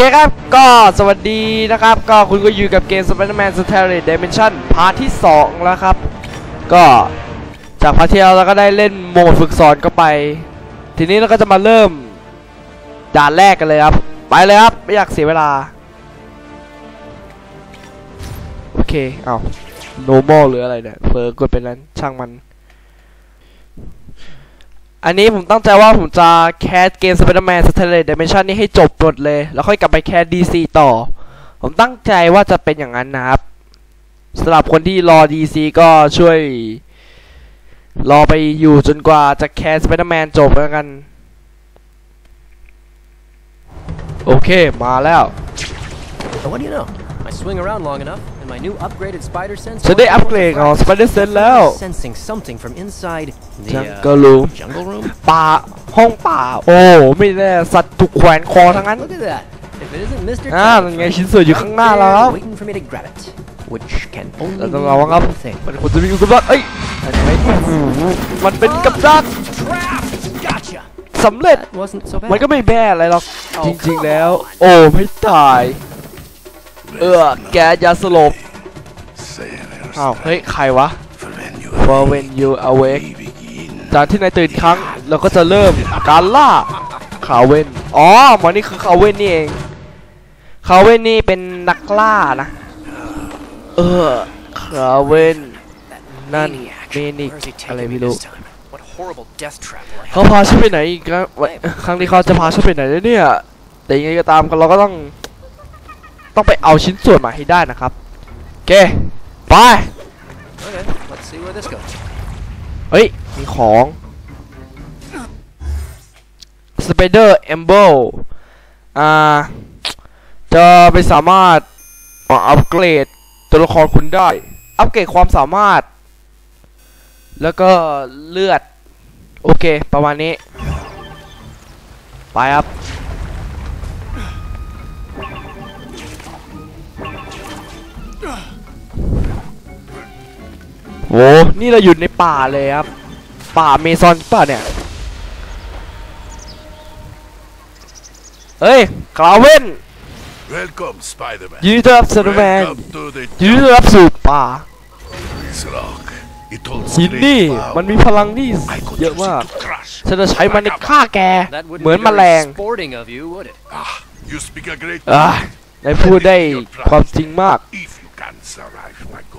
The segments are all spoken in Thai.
เคครับก็สวัสดีนะครับ ก็คุณก็อยู่กับเกม Spider-Man s t a r l e Dimension พาร์ทที่ 2 แล้วครับ ก็จากพาร์ทที่แล้วเราก็ได้เล่นโหมดฝึกสอนก็ไป ทีนี้เราก็จะมาเริ่มด่านแรกกันเลยครับ ไปเลยครับ ไม่อยากเสียเวลา โอเค เอา normal หรืออะไรเนี่ยเผลอกดเป็นนั้นช่างมัน อันนี้ผมตั้งใจว่าผมจะแคสเกม Spider-Man s t a r l e Dimension นี้ให้จบหมดเลย แล้วค่อยกลับไปแคส DC ต่อ ผมตั้งใจว่าจะเป็นอย่างนั้นนะครับสำหรับคนที่รอ DC ก็ช่วย รอไปอยู่จนกว่าจะแคส Spider-Man จบแล้วกัน โอเค มาแล้ว So what do you know? I swing around long enough, my new upgraded spider sense. ฉันได้อัปเกรดของ Spider Sense แล้ว Sensing something from inside the จัง uh, ก็รู้ jungle room. ป่าห้องป่า โอ้ไม่แน่สัตว์ถูกแขวนคอทั้งนั้น Look at that. If it isn't Mr. อ่า Telephone นั่นไงชิ้นส่วนอยู่ข้างหน้าเราแล้ว waiting for me to grab it, which can เรา only ต้อง mean ระวังครับ one thing. มันควรจะมีกับดักเอ้ยเห็นไหมมันเป็นกับดัก Trap! Gotcha. สำเร็จ That wasn't so bad. มันก็ไม่แบ้อะไรหรอก Oh, จริง come ๆแล้ว on. โอ้ไม่ตาย เออแกยาสลบอ้าวเฮ้ยใครวะ For when you awake จากที่นายตื่นครั้งเราก็จะเริ่มการล่าคาเวนอ๋อหมอนี่คือคาเวนนี่เองคาเวนนี่เป็นนักล่านะ เออคาเวนนั่น Maniac. เมนิก Where's he อะไร taking me ไม่รู้ this time? What horrible death trap will I เขาพาฉันไปไหนอีกครั้งวันครั้งนี้เขาจะพาฉันไปไหนแล้วเนี่ย แต่ยังไงก็ตามเราก็ต้อง ต้องไปเอาชิ้นส่วนมาให้ได้นะครับโอเคไป Okay, let's see where this goes. เฮ้ย มีของ Spider e m b l e อ่า จะไปสามารถอ่าอัปเกรดตัวละครคุณได้ อัปเกรดความสามารถ แล้วก็เลือด โอเค ประมาณนี้ ไปครับ โหนี่เราอยู่ในป่าเลยครับ ป่าเมซอนป่ะเนี่ย เฮ้ยคลาเวน Welcome, Spider-Man. ยินดีต้อนรับสโนแมน Welcome to the ยินดีต้อนรับสู่ป่า This rock. It holds หิน great นี่ power. มันมีพลังที่ I could เยอะ use มาก it to crush. ฉันจะใช้มันในฆ่าแก That wouldn't เหมือน be แมล very ง sporting of you, would it? Ah, you speak a great อ่า language. นายพูดได้ความจริงมาก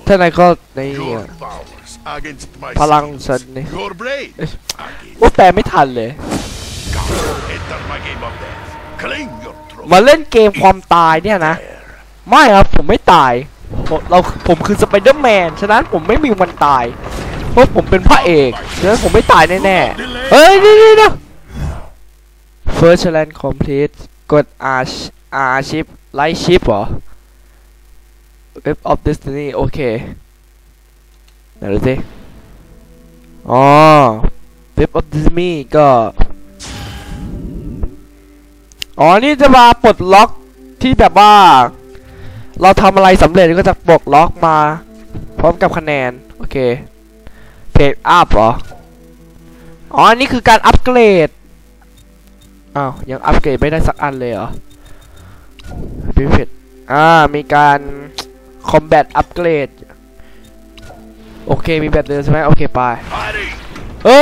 If you can survive, my god. ถ้านายก็ใน Your powers against my พลัง sons. ฉันนี่ Your blade เอ้ย against ว่าแปลไม่ทันเลย God. Enter my game of death. Claim your throne. มาเล่นเกมความตายเนี่ยนะ ไม่ครับผมไม่ตายผมเราผมคือสไปเดอร์แมน ฉะนั้นผมไม่มีวันตาย เพราะผมเป็นพระเอก ฉะนั้นผมไม่ตายแน่ๆ เฮ้ยนี่นี่นะ First challenge complete กด R R ship light ship เหรอ Web of Destiny โอเคไหนดูสิอ๋อ Web of Destiny ก็ อ๋อ นี่จะมาปลดล็อกที่แบบว่า เราทำอะไรสำเร็จก็จะปลดล็อกมา พร้อมกับคะแนน โอเคเพจอัพเหรอ อ๋อ นี่คือการอัปเกรด อ้าว ยังอัปเกรดไม่ได้สักอันเลยเหรอพิเพจอ่า มีการ คอมแบทอัปเกรดโอเค มีแบบเดิมใช่ไหมโอเคไป Hurry. เอ้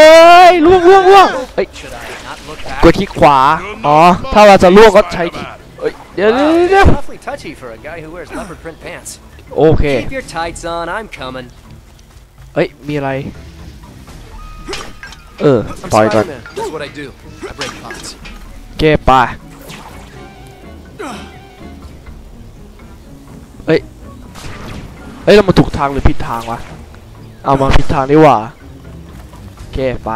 ยล่วงล่วงล่วงเอ้ย Should I not look back? กดคลิกขวา อ๋อ ถ้าเราจะล่วงก็ใช้ Spider-Man. เอ้ยเดี๋ยว Wow, เดี๋ยว it's เดี๋ยว awfully touchy for a guy who wears leopard print pants. โอเค Keep your tights on, I'm coming. เอ้ย มีอะไร เออ I'm ต่อยก่อน Spider-Man. That's what I do. I break pots. เก็บไปเอ้ย เอ้ยเรามาถูกทางหรือผิดทางวะ เอามาผิดทางดีกว่าโอเคไป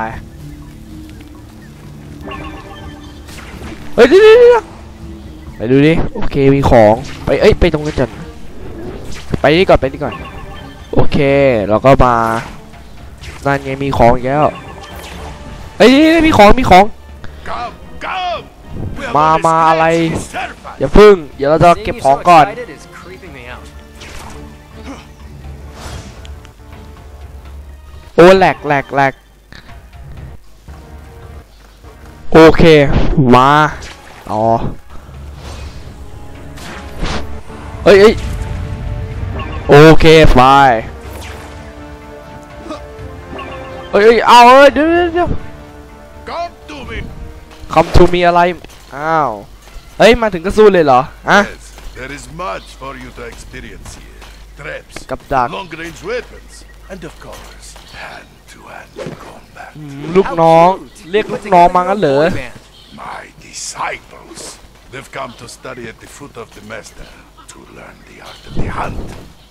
เฮ้ยเดี๋ยวเดี๋ยวเดี๋ยวไปดูดิ โอเคมีของ ไป เอ้ยไปตรงนั้นจันไปนี่ก่อนไปนี่ก่อน โอเคเราก็มา นั่นไงมีของอีกแล้วเฮ้ยนี่นี่มีของมีของ Come, come. We have มา only มาอะไร scratched the surface. อย่าพึ่ง เดี๋ยวเราจะ Seeing เก็บ you ของ so ก่อน โอ้แหลกแหลกแหลกโอเค มาอ๋อเอ้ยเอ้ยโอเคไปเอ้ยเอ้ยเอาเอ้ยเดี๋ยวเดี๋ยวเดี๋ยว Come to me. คำทูมีอะไร อ้าว เฮ้ย มาถึงก็สู้เลยเหรออะ Yes, there is much for you to experience here. Traps, กับดัก long-range weapons, and of course, hand-to-hand combat. อืมลูกน้อง เรียกลูกน้องมางั้นเหรอ Boy band. My disciples. They've come to study at the foot of the master to learn the art of the hunt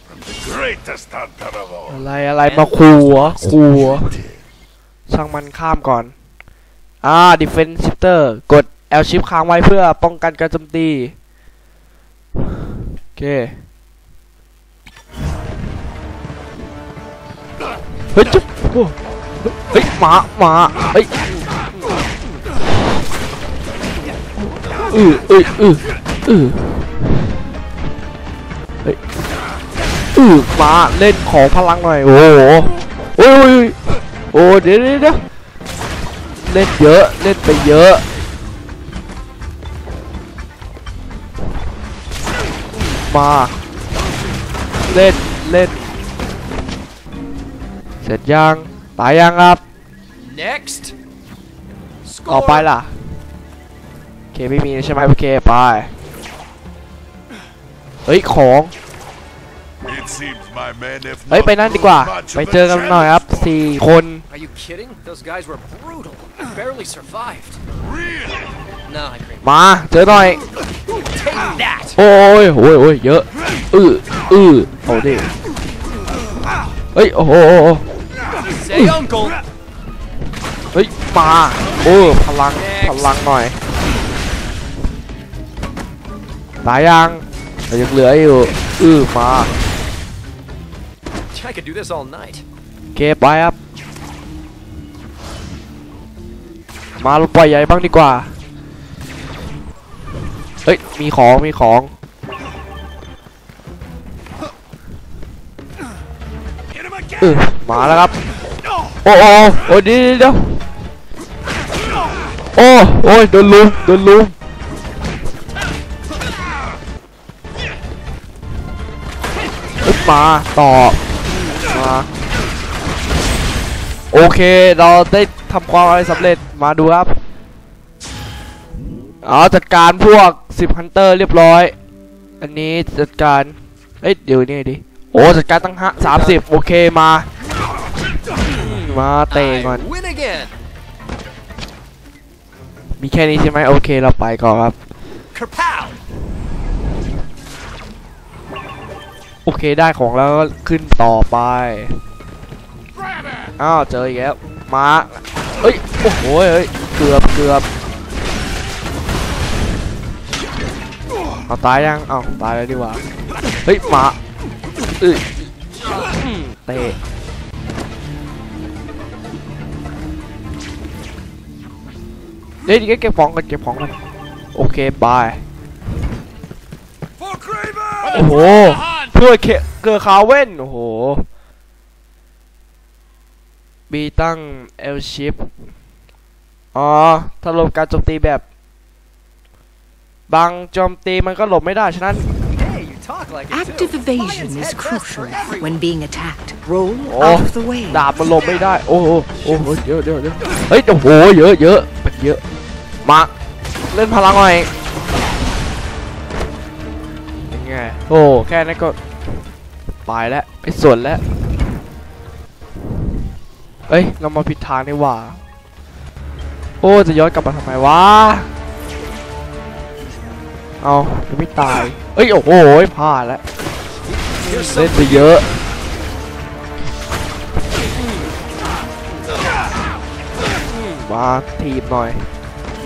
from the greatest hunter of all. อะไรอะไรมาขู่เหรอขู่เหรอช่างมันข้ามก่อน อ่า defense shifter กด L shift ค้างไว้เพื่อป้องกันการโจมตี โอเค เฮ้ยจุ๊บโอ้เฮ้ยหมาหมาเฮ้ยอือเอ้ยอืออือเฮ้ยอือหมาเล่นของพลังหน่อย โอ้โหโอ้ยโอ้ยโอ้เดี๋ยวเดี๋ยวเดี๋ยวเล่นเยอะเล่นไปเยอะมาเล่นเล่นเส ร็จยัง ตายยังครับ Next. ออกไปล่ะโอเคไม่มีใช่ไหมโอเคไป เฮ้ย ของ It seems my men have เฮ้ย not ไปนั่นดีกว่า proved much ไป of a เจอกันหน่อยครับ challenge สี่คน Are you kidding? Those guys were brutal. I barely survived. Really? No, I agree. มาเจอหน่อย Take that. โอ้ยโอ้ยโอ้ยเยอะ อืออือเอาดิเฮ้ย โอ้โห Say uncle. เฮ้ยมาโอ้พลังพลังหน่อยตายยังแต่ยังเหลืออยู่อือมา I could do this all night. โอเคไปครับมาเราปล่อยใหญ่บ้างดีกว่าเฮ้ยมีของมีของ อ again! อมาแล้วครับ โอ้โอ้โอ้เดี๋ยวเดี๋ยวโอ้โอ้ยโดนลุมโดนลุมเอ้ยมาต่อมาโอเคเราได้ทำความอะไรสำเร็จมาดูครับอ๋อจัดการพวก10ฮันเตอร์เรียบร้อย อันนี้จัดการ เอ้ยเดี๋ยวนี่ดิ โอ้จัดการตั้งห้าสามสิบโอเคมา มาเตะก่อน I win again. มีแค่นี้ใช่ไหมโอเคเราไปก่อนครับ Kerpow. โอเคได้ของแล้วก็ขึ้นต่อไป อ้าวเจออีกแล้วมาเอ้ย โอ้โหเฮ้ย เกือบเกือบเอาตายยัง เอาตายแล้วดีกว่า เฮ้ยหมาเอ้ยอืมเตะเดี๋ยวเก็บของกันเก็บของกันโอเคบายโอ้โหเพื่อเคเกิดคาเว่นโอ้โหบีตั้ง L shift อ๋อถ้าหลบการโจมตีแบบ บางโจมตีมันก็หลบไม่ได้ ฉะนั้น Active too. evasion Lion's is head best crucial for everyone. when being attacked. Roll Oh, out of the way. ดาบมันหลบไม่ได้ โอ้โหโอ้โหเยอะเยอะเยอะเฮ้ย โอ้โห เยอะเยอะเป็นเยอะ มา เล่นพลังหน่อยยังไง โอ้ แค่นั้นก็ตายแล้วไอ้ส่วนแล้ว เอ้ย เรามาผิดทางนี่หว่า โอ้ จะย้อนกลับมาทำไมวะ เอายังไม่ตาย เอ้ย โอ้โหพลาดแล้ว Here's เล่น some ไปเยอะ มาทีบหน่อย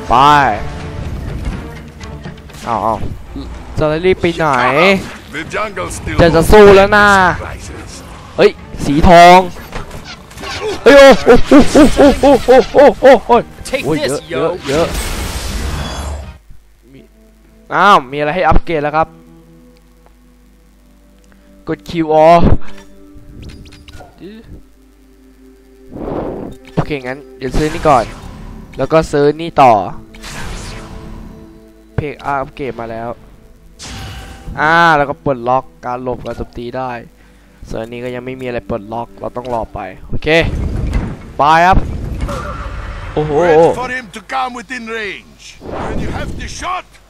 ไป เอาเอาจะรีบไปไหน The jungle still จะจะ holds สู้แล้วนะ surprises. เฮ้ย สีทอง เฮ้ย โอ้โอ้โอ้โอ้โอ้โอ้โอ้โอ้โอ้ Take โอ้ยเย this, อะเยอะ yo. เยอะมี อ้าว มีอะไรให้อัปเกรดแล้วครับ กด Q อโอเค งั้น เดี๋ยวซื้อนี่ก่อน แล้วก็ซื้อนี่ต่อ เพลงอัปเกรดมาแล้ว อ่า แล้วก็ปลดล็อกการหลบการโจมตีได้ส่วนอันนี้ก็ยังไม่มีอะไรปลดล็อก เราต้องรอไป โอเคไปครับ โอ้โห Wait for him to come within range. When you have the shot, take it.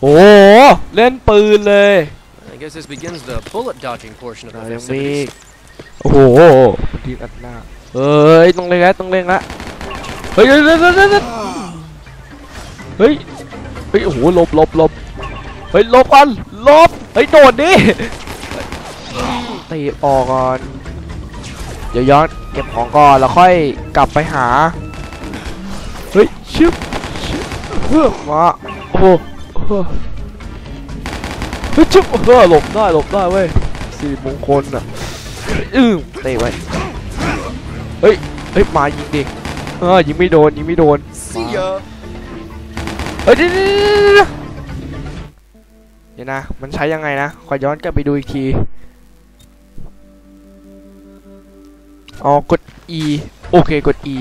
โอ้โหเล่นปืนเลย I guess this begins the bullet dodging portion of อ่า the ยังมี festivities. โอ้โหทีอัดหน้าเฮ้ยต้องเล่นแล้วต้องเล่นละเฮ้ยเฮ้ยเฮ้ยเฮ้ยเฮ้ยเฮ้ยเฮ้ยโอ้โหหลบหลบหลบเฮ้ยหลบก่อนหลบเฮ้ยโดดดิตีออกก่อนเดี๋ยวย้อนเก็บของก่อนแล้วค่อยกลับไปหาเฮ้ยชึบชึบเฮ้อมา โอ้โหเฮ้อเฮ้ยชึบเฮ้อหลบได้หลบได้เว้ยสี่มงคลอะอือเตะไว้เฮ้ยเฮ้ยมายิงดิเออยิงไม่โดนยิงไม่โดน See ya. เฮ้ยเดี๋ยวเดี๋ยวเดี๋ยวเดี๋ยวเดี๋ยวนะมันใช้ยังไงนะขอย้อนกลับไปดูอีกทีอ๋อกด E โอเคกด E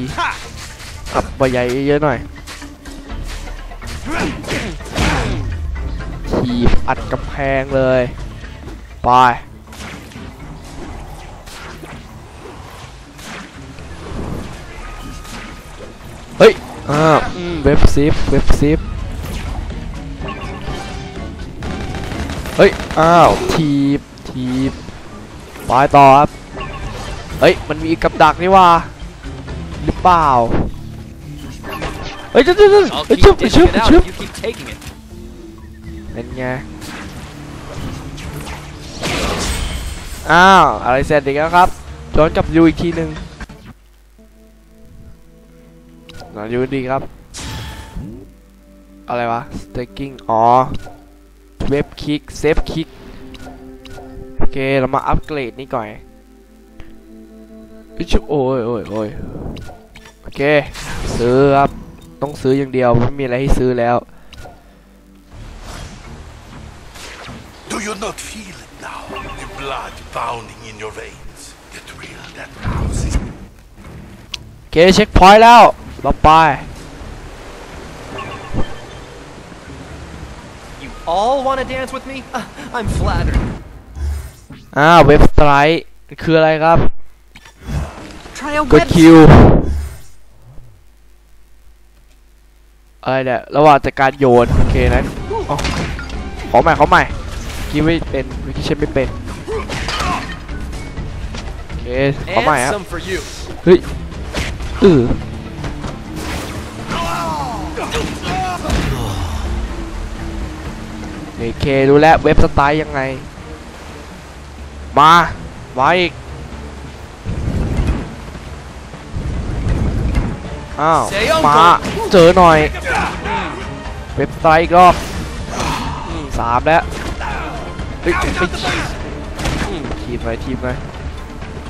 ขับใบใหญ่เยอะๆหน่อยีบอัดกำแพงเลย ไป เฮ้ย อ่าเว็บซิปเว็บซิปเฮ้ย อ้าว ทีบ ทีบไปต่อครับ เฮ้ย มันมีกับดักนี่ว่าหรือเปล่า เฮ้ยจุ๊บจุ๊บจุ๊บ I'll เฮ้ย keep ชุบ dishing ชุบ it out ชุบ เป็นไง อ้าว อะไรเสร็จอีกแล้วครับย้อนกลับดูอีกทีหนึ่งน่าดูดีครับ อะไรวะ staking อ๋อเว็บคิกเซฟคิกโอเค เรามาอัปเกรดนี่ก่อนอิชุโอ้ยโอ้ยโอ้ยโอเค ซื้อครับ ต้องซื้ออย่างเดียว ไม่มีอะไรให้ซื้อแล้ว Do you not feel it now? The blood pounding in your veins. The thrill that rouses โอเคเช็คพอยต์แล้วต่อไป You all want to dance with me? Uh, I'm flattered. อ้าวเว็บสไตร์คืออะไรครับ Try a กด wet คิวอะไรเนี่ยระหว่างจากการโยนโอเคนะอ๋อขอใหม่ขอใหม่ คิดไม่เป็นวิคิเชนไม่เป็นโอเคขอใหม่ and ครับ some for you. เฮ้ยอือโอเครู้แล้วเว็บสไตล์ยังไง มามาอีกอ้าว Say uncle มาเจอหน่อยเว็บสไตล์อีกรอบอืมสามแล้ว เฮ้ยไปอืมทีมหน่อยทีมหน่อย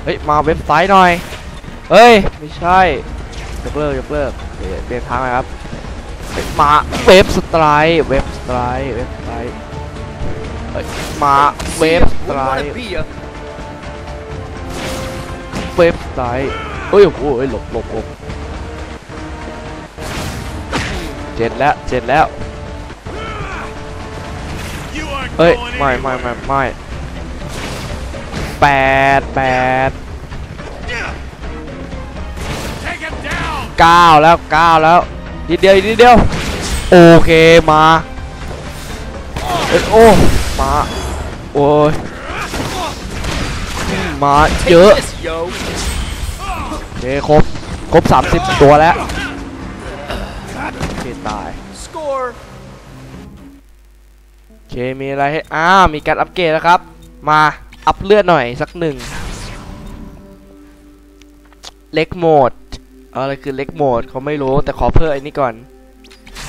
เฮ้ยมาเว็บไซต์หน่อยเฮ้ยไม่ใช่ยกเลิกยกเลิกเปลี่ยนทางหน่อยครับมาเว็บสไตร์เว็บสไตร์เว็บสไตร์เฮ้ยมาเว็บสไตร์เว็บสไตร์เฮ้ยโอ้โหหลบหลบหลบเจ็ดแล้วเจ็ดแล้ว เอ้ยไม่ไม่ไม่ไม่แปดแปดเก้าแล้วเก้าแล้วนิดเดียวนิดเดียวโอเคมาเอ้ยโอ้มาโอ้ยมาเยอะโอเคครบครบ 30 ตัวแล้วโอเคตาย Score. เคมีอะไรให้อ้าวมีการอัปเกรดแล้วครับ มาอัพเลือดหน่อยสักหนึ่งเล็กโหมดอะไรคือเล็กโหมดเขาไม่รู้แต่ขอเพิ่มไอ้นี่ก่อน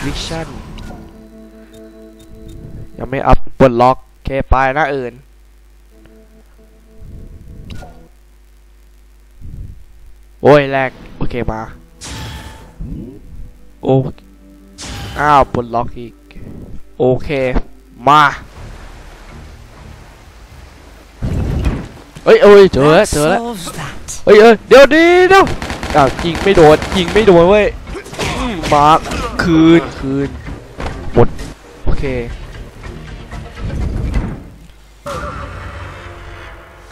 วิชั่นยังไม่อัพปลดล็อกโอเคไปหน้าอื่นโอ้ยแรกโอเคมาโอ้อ้าวปลดล็อกอีกโอเค มาเฮ้ยเอ้ยเจอแล้วเจอแล้วเฮ้ยเอ้ยเดี๋ยวดีเดี๋อ้าวยิงไม่โดนยิงไม่โดนเว้ยมาคืนคืนหมดโอเค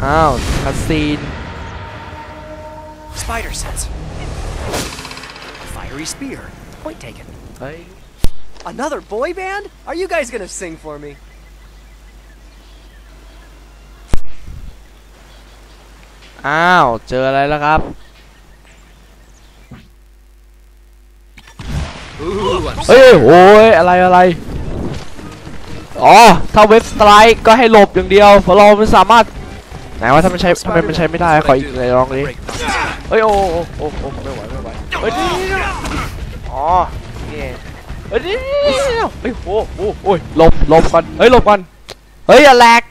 อ้าวคัสซีน Spider sense. Fiery spear. Point taken. Hey. Another boy band? Are you guys gonna sing for me? อ้าวเจออะไรแล้วครับ Ooh, I'm เฮ้ยโอ้ยอะไรอะไร อ๋อ ถ้าเว็บสไตร์ก็ให้หลบอย่างเดียวเพราะเราไม่สามารถ ไหนว่าถ้ามันใช้ทำไมมันใช้ไม่ได้ ขออีกเลยลองดิ break things. เฮ้ยโอ้โอ้โอ้โอ้ไม่ไหวไม่ไหวเฮ้ยนี่นี่นี่อ๋อนี่เอง เฮ้ยนี่นี่นี่นี่เฮ้ยโอ้โอ้โอ้ยหลบหลบก่อนเฮ้ยหลบก่อนเฮ้ยอย่าแหลก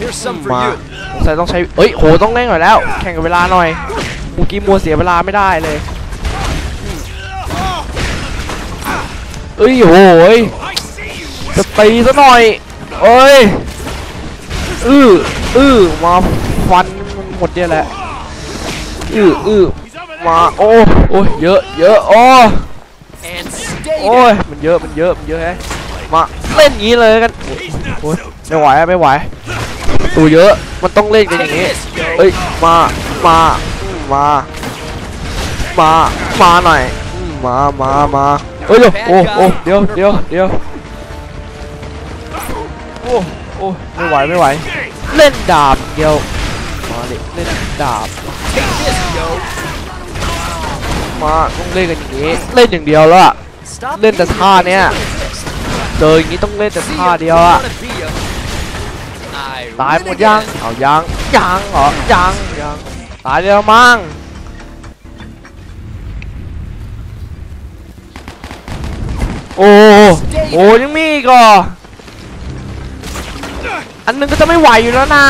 Here's some for มา you. สงสัยต้องใช้เฮ้ยโหต้องเร่งหน่อยแล้ว แข่งกับเวลาหน่อยเมื่อกี้มัวเสียเวลาไม่ได้เลยเอ้ยโหยจะตีซะหน่อยเอ้ย อื้ออื้อมาฟันมัน หมดเนี่ยแหละอื้ออื้อมาโอ้โอ้ยเยอะเยอะโอ้ And stay โอ้ยมันเยอะมันเยอะมันเยอะแฮะมาเล่นงี้เลยกันโอ้ยไม่ไหวอะไม่ไหวตัวเยอะมันต้องเล่นกันอย่างงี้เอ้ยมามามามามาหน่อยอืมมามามาเอ้ยเดี๋ยวโอ้โอ้เดี๋ยวเดี๋ยวเดี๋ยวโอ้โอ้ไม่ไหวไม่ไหว เล่นดาบเดียว มาดิเล่นดาบ Take this, yo. มาต้องเล่นกันอย่างงี้เล่นอย่างเดียวแล้วอะ Stop Lên tờ being tha your nè. fixed. เจออย่างงี้ต้องเล่นแต่ See ท่า ya, เดียว you อะ wanna be a- I ตายหม win ดยัง again. เอายังยังเหรอยังยังตายแล้วมั้งโอ้โอ้ยังมีอีกเหรออันหนึงก็จะไม่ไหวอยู่แล้วนะ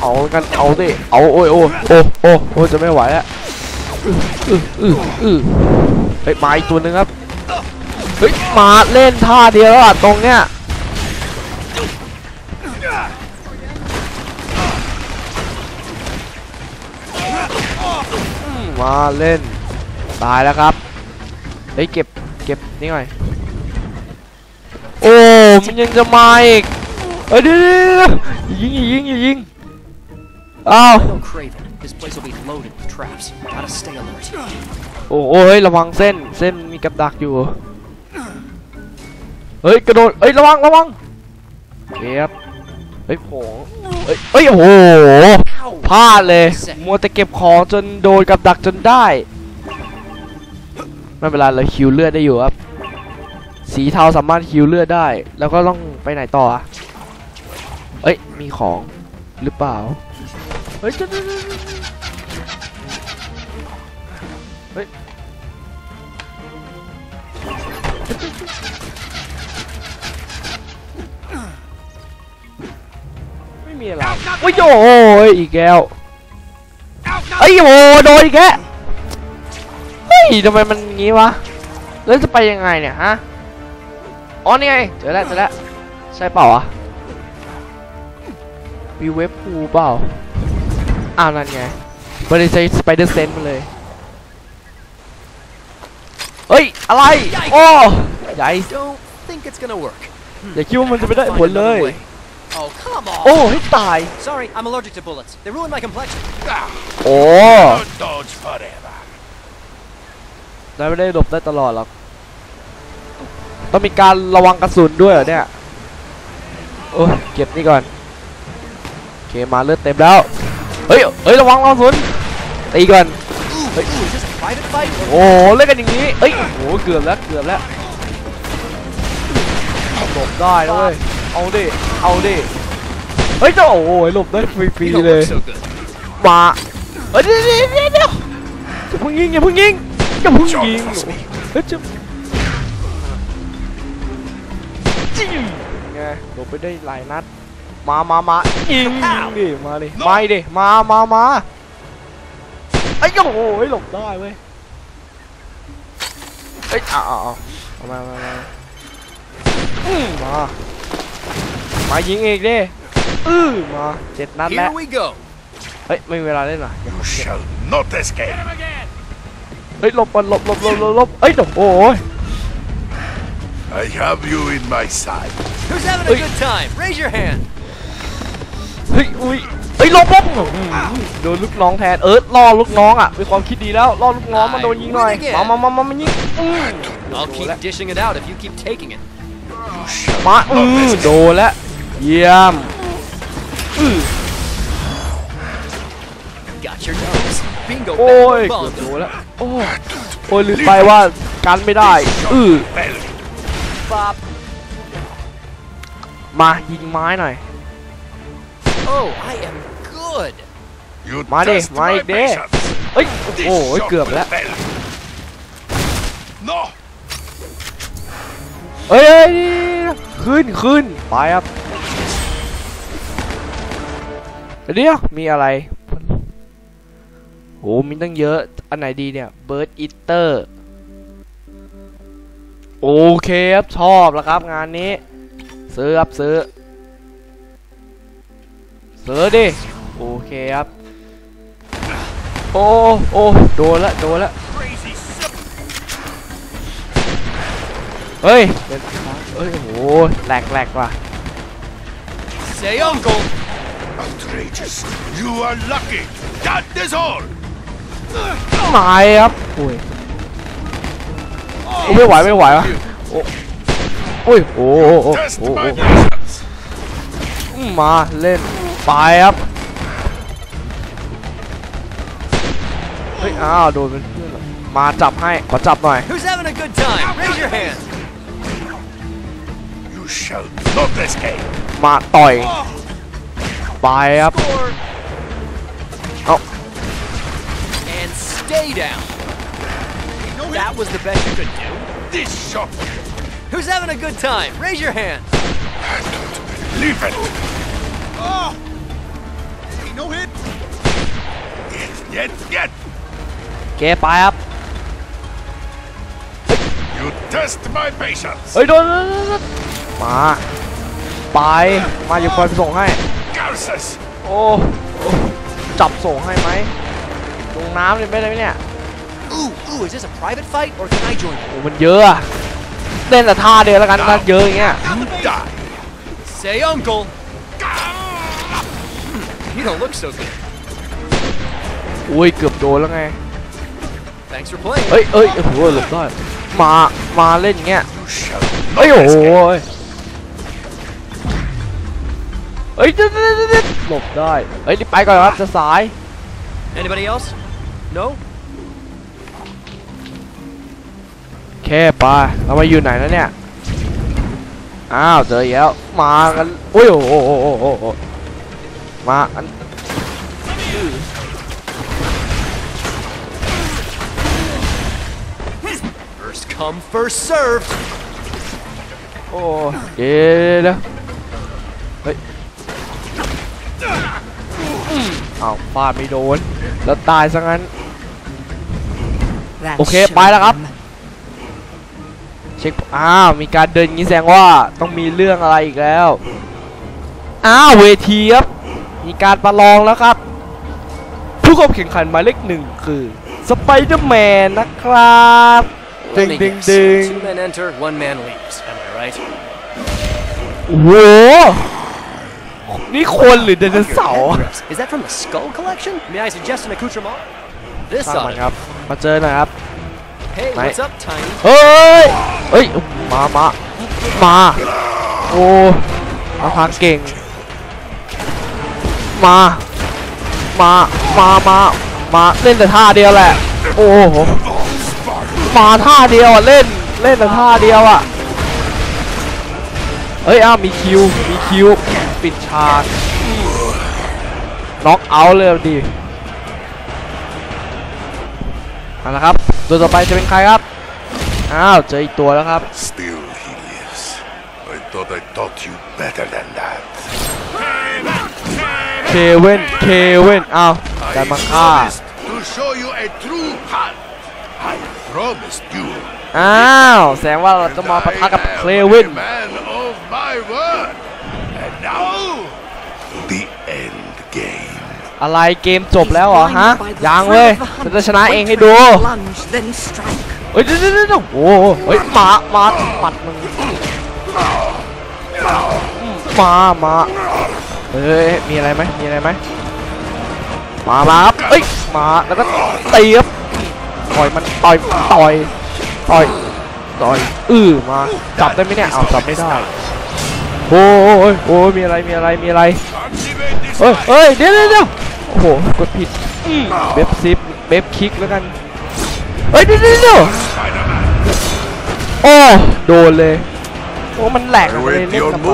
เอากันเอาดิเอาโอ้ยโอ้โอ้โอ้โอ้จะไม่ไหวแล้วอื้ออเออื้อเฮ้ยมาอีกตัวหนึงครับเฮ้ยมาเล่นท่าเดียวแล้วอะตรงเนี้ยมาเล่นตายแล้วครับเฮ้ยเก็บเก็บนี่หน่อยโอ้มันยังจะมาอีก ฮ้ยเดี๋ยวเดี๋ยวเดี๋ยวยิงอย่ายิงอย่ายิงอ้าว No Craven. This place will be loaded with traps. Gotta stay alert. โอ้โอ้เฮ้ยระวังเส้นเส้นมีกับดักอยู่เฮ้ยกระโดดเฮ้ยระวังระวังเก็บเฮ้ยโผงเฮ้ยเฮ้ยโอ้โหพลาดเลยมัวแต่เก็บของจนโดนกับดักจนได้ไม่เป็นไรเราฮิวเลือดได้อยู่ครับสีเทาสามารถฮิวเลือดได้ แล้วก็ต้องไปไหนต่ออะ เอ้ย มีของหรือเปล่า เฮ้ยจะเฮ้ยไม่มีอะไรโอ้ยโอ้ยอีกแก้วเอ้ยโอ้โดนอีกแกเฮ้ยทำไมมันงี้วะ แล้วจะไปยังไงเนี่ยฮะ อ๋อนี่ไง เจอแล้วเจอแล้วใช่เปล่าวะ มีเว็บพูเปล่า อ้าวนั่นไงไม่ได้ใช้สไปเดอร์เซนมาเลย เฮ้ย อะไร โอ้ใหญ่ Don't think it's gonna work. อย่าคิดว่ามันจะไม่ได้ผ Find ลเลย another way. Oh, come on. โอ้ให้ตาย Sorry, I'm allergic to bullets. They ruin my complexion. โอ้ Don't dodge forever. นายไม่ได้หลบได้ตลอดหรอก ต้องมีการระวังกระสุนด้วยเหรอเนี่ย โอ้ยเก็บนี่ก่อนโอ เคมาเลือดเต็มแล้ว เฮ้ย เฮ้ยระวังระวังกระสุนตีก่อน Ooh, is this a private fight? โอ้โหเล่นกันอย่างนี้เอ้ยโอ้โหเกือบแล้วเกือบแล้วหลบได้นะเว้ยเอาดิเอาดิเฮ้ยเจ้าโอ้โหหลบได้ฟรี You don't ๆเลย look so good. มาเฮ้ยเดี๋ยวเดี๋ยวเดี๋ยวเดี๋ยวอย่าเพิ่งยิงอย่าเพิ่งยิงอย่าเพิ่งยิงเฮ้ยจะจิ้งไงหลบไปได้หลายนัด มามามายิงดิมาดิมาดิมามามาไอ้ยโอ้โหหลบได้เว้ยเอ้ยเอาเอาเอาเอามามามาอืมมามายิงอีกดิอื้อมาเจ็ดนัดแล้ว Here we go. เฮ้ยไม่มีเวลาเล่นหรอ You shall not escape. เฮ้ยหลบก่อนหลบหลบหลบหลบหลบเอ้ยโอ้ย I have you in my sight. Who's having a Wait. good time? Raise your hand. เฮ้ยอุ้ยเฮ้ยหลบหลบอืมโดนลูกน้องแทนเออล่อลูกน้องอะมีความคิดดีแล้วล่อลูกน้องมาโดนยิงหน่อยมามามามามายิงอืม I'll keep dishing it out if you keep taking it. You shall มา not อือ escape. โดนแล้วเยี่ยมอือ Got your nose. Bingo. โอ้ย bango, เกือบ bongo. โดนแล้วโอ้ยโอ้ยลืมไปว่ากันไม่ได้อือ Belly. Bop. มายิงไม้หน่อย Oh, I am good. You Mari, test my Mari, there. patience. เอ้ย This โอ้ย shot เกือบ will แล้ว fail. No. เอ้ยเอ้ยขึ้นขึ้นไปครับเดี๋ยวมีอะไรโหมีตั้งเยอะ อันไหนดีเนี่ย Bird Eater โอเคครับ ชอบแล้วครับงานนี้ ซื้อครับ ซื้อ ซื้อดิโอเคครับ โอ้โอ้โดนละโดนละ Crazy son. เฮ้ยเป็นเฮ้ยโอ้โหแหลกแหลกว่ะ Say uncle. Outrageous. You are lucky. That is all. ไม้ครับโอ้ยโอ้ไม่ไหวไม่ไหววะโอ้โอ้ยโอ้โอ้โอ้ Test โอ้ my โอ้ patience. มาเล่น ไปครับเฮ้ยอ้าวโดนเป็นเพื่อนเหรอมาจับให้ขอจับหน่อย Who's having a good time? Raise your hand. You shall not escape. มาต่อยไปครับ Score. Oh. And stay down. That was the best you could do. This shot. Who's having a good time? Raise your hand. I don't believe it. Oh! No hit. Yet, yet, yet. เกไปครับ You test my patience. เฮ้ยโดนโดนโดนโดนมา ไป มาอยู่คอยไปส่งให้ Curses. โอ้โอ้จับส่งให้ไหมลงน้ำเลยไม่ได้ไหมเนี่ย Ooh, ooh, is this a private fight or can I join you? โอ้มันเยอะอะเล่นแต่ท่าเดียวแล้วกันถ้าเยอะอย่างเงี้ย You die. Say uncle. You don't look so good. อุ้ยเกือบโดนแล้วไง Thanks for playing. เอ้ยเอ้ยโอ้โหหลบได้มามาเล่นอย่างเงี้ย You shall เอ้ย not โอ้โห escape. เอ้ยเด็ดเด็ดเด็ดเด็ดหลบได้เอ้ยรีบไปก่อนครับจะสาย Anybody else? No? แค่ไปเรามาอยู่ไหนแล้วเนี่ย อ้าวเจออีกแล้ว มากันโอ้ยโอ้โหโอ้โหโอ้โห มาอัน First come, first served. โอ้เดี๋ยวเดี๋ยวเฮ้ยอ้าวฟาดไม่โดน แล้วตายซะงั้น โอเค ไปแล้วครับ เช็ค อ้าว มีการเดินอย่างนี้แสดงว่าต้องมีเรื่องอะไรอีกแล้ว อ้าว เวทีครับ มีการประลองแล้วครับ ผู้เข้าแข่งขันหมายเลขหนึ่งคือสไปเดอร์แมนนะครับดึง Let me ดึง guess. ดึง Two men enter, one man leaves. Am I right? โอ้โหนี่คนหรือไดโนเสาร์ Is that from the Skull Collection? May I suggest an accoutrement? This ช่าง ought มัน to ครับมาเจอหน่อยครับ Hey, Mate. what's up, Tiny? เฮ้ยเฮ้ยมามามาโอ้มาพาเก่ง มา มา มา มา มา เล่นแต่ท่าเดียวแหละ โอ้โห มาท่าเดียวอะ เล่น เล่นแต่ท่าเดียวอะ เฮ้ย อ้าวมีคิว มีคิว ปิดฉากน็อกเอาท์เลยดิเอาละครับ ตัวต่อไปจะเป็นใครครับ อ้าว เจออีกตัวแล้วครับ Still he lives. I thought I taught you better than that. เคเว่นเคเว่นอ้าวแต่มาฆ่า promised to show you a true hunt. I promised you. อ้าวแสดงว่าเราจะมาปะทะกับ I am เคเว่น a man of my word. And now, the end game. อะไรเกมจบแล้วเหรอฮะยังเว้ยฉันจะชนะเองให้ดู Lunge, then strike. เฮ้ยเดี๋ยวเดี๋ยวเดี๋ยวโอ้โหเฮ้ยหมาหมาหมัดมึงมามา เฮ้ยมีอะไรไหมมีอะไรไหมมามาครับเอ้ยมาแล้วก็ตีครับต่อยมันต่อยต่อยต่อยต่อยอือมาจับได้ไหมเนี่ยอ้าวจับไม่ได้โอ้ยโอ้ยมีอะไรมีอะไรมีอะไร Activate this เฮ้ย light. เฮ้ยเดี๋ยวเดี๋ยวเดี๋ยวโอ้โหกดผิดอืมเบบซิปเบบคิกแล้วกันเฮ้ยเดี๋ยวเดี๋ยวเดี๋ยว Spider-Man, โอ้โดนเลยโอ้มันแหลกอะมันเลย await เล่น your ลำบ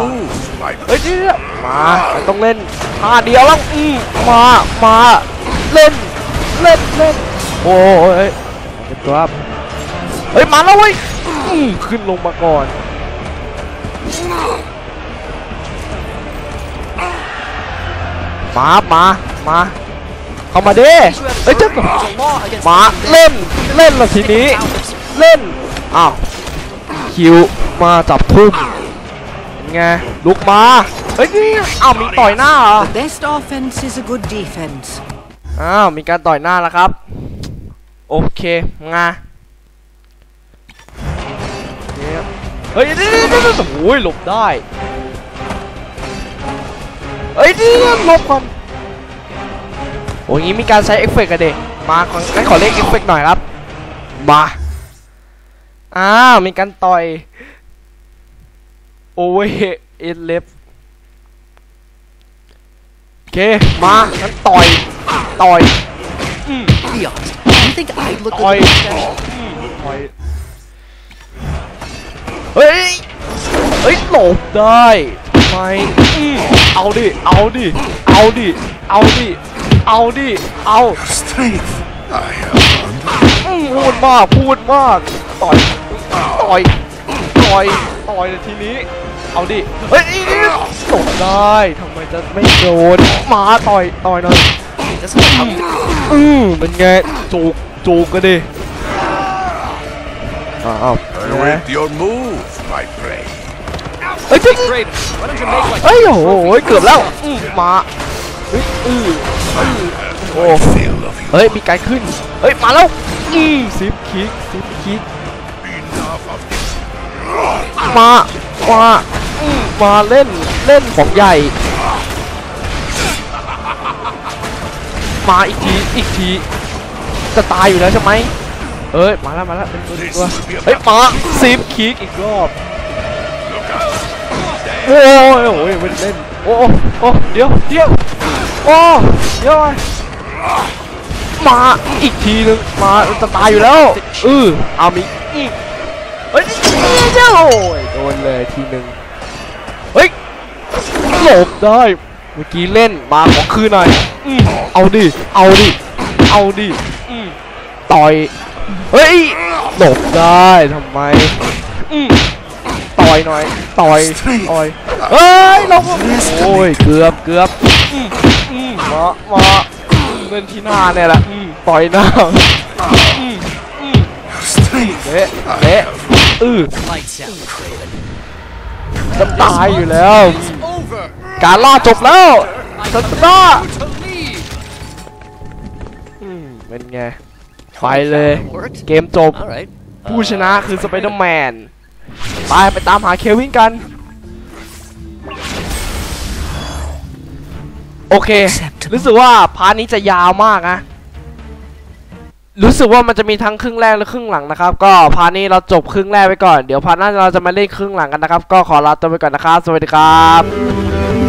าก moves, my เฮ้ยเดี๋ยวเดี๋ยวมามันต้องเล่นท่าเดียวแล้วอืมมามาเล่นเล่นเล่นโอ้ยเป็นตัวครับเฮ้ยมาแล้วเว้ยอืมขึ้นลงมาก่อนมามามาเข้ามาดิเฮ้ยเจ้า There's a law against มาเล่นเล่นละทีนี้ เล่นอ้าวคิวมาจับทุ่มเป็น ไงลุกมาเฮ้ยนี่อ้าวมีต่อยหน้าเหรอ The best offense is a good defense. อ้าวมีการต่อยหน้าแล้วครับ โอเคงาเฮ้ยนี่นี่นี่โอ้ยหลบได้เฮ้ยนี่หลบก่อนโอ้ยงี้มีการใช้เอฟเฟกต์กันเด็มาของั้นขอเรียกเอฟเฟกต์หน่อยครับมาอ้าวมีการต่อย โอเวเอ็นเล็บโอเค มางั้นต่อย ต่อย Be honest. Do you think I'd look Oi. good with that? ต่อย เฮ้ย เฮ้ย หลบได้ทำไมอืมเอาดิ เอาดิ เอาดิ เอาดิ เอาดิ เอา strength. I have learned. อืมพูดมาก พูดมาก ต่อย ต่อย ต่อย ต่อยเลยทีนี้ เอาดิ เฮ้ยหลบได้ทำไมจะไม่โดนมาต่อยต่อยหน่อย Doesn't it help to อืมเป็นไงจูกจูกกันดิอ้าวเป็นไง Await your moves, my prey. เฮ้ยเจ้า Craven, why don't you make like เฮ้ยโอ้โหเกือบแล้วอืมมาเฮ้ยอือโอ้ Feel of you. เฮ้ยมีการขึ้นเฮ้ยมาแล้วอืมซิปคิกซิปคิก Enough of this. มามาอื มาเล่นเล่นของใหญ่ มาอีกทีอีกทีจะตายอยู่แล้วใช่ไหมเอ้ยมาแล้วมาแล้วเป็นตัวเป็นตัวเฮ้ยมาซิปคิกอีกรอบโอ้ยโอ้ยเล่นโอ้โอ้เดี๋ยวเดี๋ยวโอ้เดี๋ยวมาอีกทีนึงมาจะตายอยู่แล้วเออเอามีอีกเฮ้ยเจ้าโอ้ยโดนเลยทีนึง ได้ เมื่อกี้เล่นมาขอคืนหน่อยอืมเอาดิ เอาดิ เอาดิอืมต่อย เฮ้ย หลบได้ทำไมอืมต่อยหน่อย ต่อย ต่อย เฮ้ยเราก็โอ้ย เกือบเกือบอืมอืมมามาเล่นที่หน้าเนี่ยแหละอืมต่อยหน้าอืมอืม Strength. เละเละอือ lights out, Craven? จะตายอยู่แล้ว Over. การล่าจบแล้วชนะเป็นไง ไปเลย เกมจบ ผู้ชนะคือสไปเดอร์แมน ไปไปตามหาเควินกัน โอเค รู้สึกว่าพาร์ทนี้จะยาวมากนะรู้สึกว่ามันจะมีทั้งครึ่งแรกและครึ่งหลังนะครับ ก็พาร์ทนี้เราจบครึ่งแรกไปก่อน เดี๋ยวพาร์ทหน้าเราจะมาเล่นครึ่งหลังกันนะครับ ก็ขอลาตัวไปก่อนนะครับ สวัสดีครับ